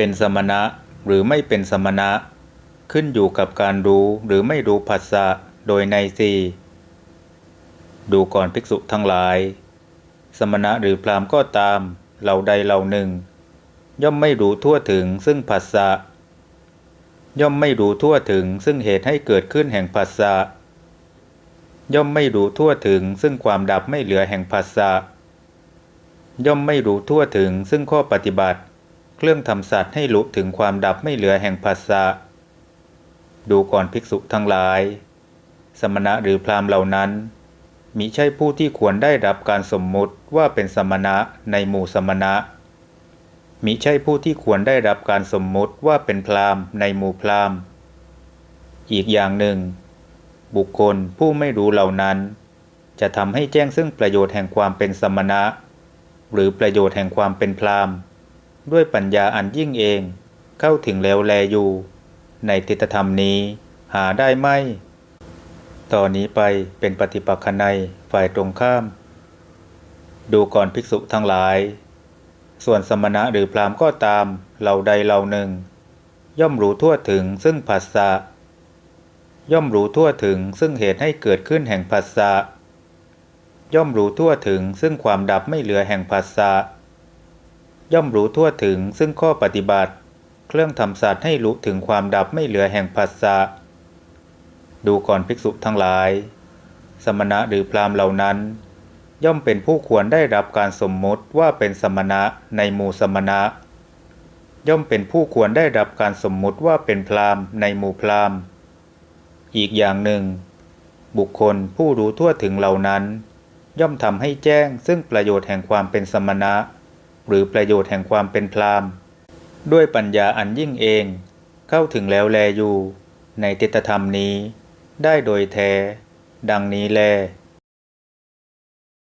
เป็นสมณะหรือไม่เป็นสมณะ ขึ้นอยู่กับการรู้หรือไม่รู้ผัสสะโดยในสีดูก่อนภิกษุทั้งหลาย สมณะหรือพรามก็ตามเหล่าใดเหล่าหนึ่ง ย่อมไม่รู้ทั่วถึงซึ่งผัสสะย่อมไม่รู้ทั่วถึงซึ่งเหตุให้เกิดขึ้นแห่งผัสสะย่อมไม่รู้ทั่วถึงซึ่งความดับไม่เหลือแห่งผัสสะย่อมไม่รู้ทั่วถึงซึ่งข้อปฏิบัติ เครื่องทำสัตว์ให้รู้ถึงความดับไม่เหลือแห่งผัสสะดูก่อนภิกษุทั้งหลาย สมณะหรือพราหมณ์เหล่านั้นมิใช่ผู้ที่ควรได้รับการสมมุติว่าเป็นสมณะในหมู่สมณะมิใช่ผู้ที่ควรได้รับการสมมุติว่าเป็นพราหมณ์ในหมู่พราหมณ์ อีกอย่างหนึ่ง บุคคลผู้ไม่รู้เหล่านั้น จะทำให้แจ้งซึ่งประโยชน์แห่งความเป็นสมณะ หรือประโยชน์แห่งความเป็นพราหมณ์ ด้วยปัญญาอันยิ่งเองเข้าถึงแล้วแลอยู่ ในทิฏฐธรรมนี้หาได้ไหมตอนนี้ไปเป็นปฏิปักษนัยฝ่ายตรงข้าม ดูก่อนภิกษุทั้งหลาย ส่วนสมณะหรือพรามก็ตามเหล่าใดเหล่าหนึ่ง ย่อมรู้ทั่วถึงซึ่งผัสสะย่อมรู้ทั่วถึงซึ่งเหตุให้เกิดขึ้นแห่งผัสสะย่อมรู้ทั่วถึงซึ่งความดับไม่เหลือแห่งผัสสะ ย่อมรู้ทั่วถึงซึ่งข้อปฏิบัติ เครื่องทำสัตว์ให้รู้ถึงความดับไม่เหลือแห่งผัสสะดูก่อนภิกษุทั้งหลาย สมณะหรือพรามเหล่านั้น ย่อมเป็นผู้ควรได้รับการสมมติว่าเป็นสมณะในหมู่สมณะ ย่อมเป็นผู้ควรได้รับการสมมุติว่าเป็นพรามในหมู่พรามอีกอย่างหนึ่ง บุคคลผู้รู้ทั่วถึงเหล่านั้น ย่อมทำให้แจ้งซึ่งประโยชน์แห่งความเป็นสมณะ หรือประโยชน์แห่งความเป็นพรามด้วยปัญญาอันยิ่งเอง เข้าถึงแล้วแลอยู่ ในติตธรรมนี้ ได้โดยแท้ ดังนี้แล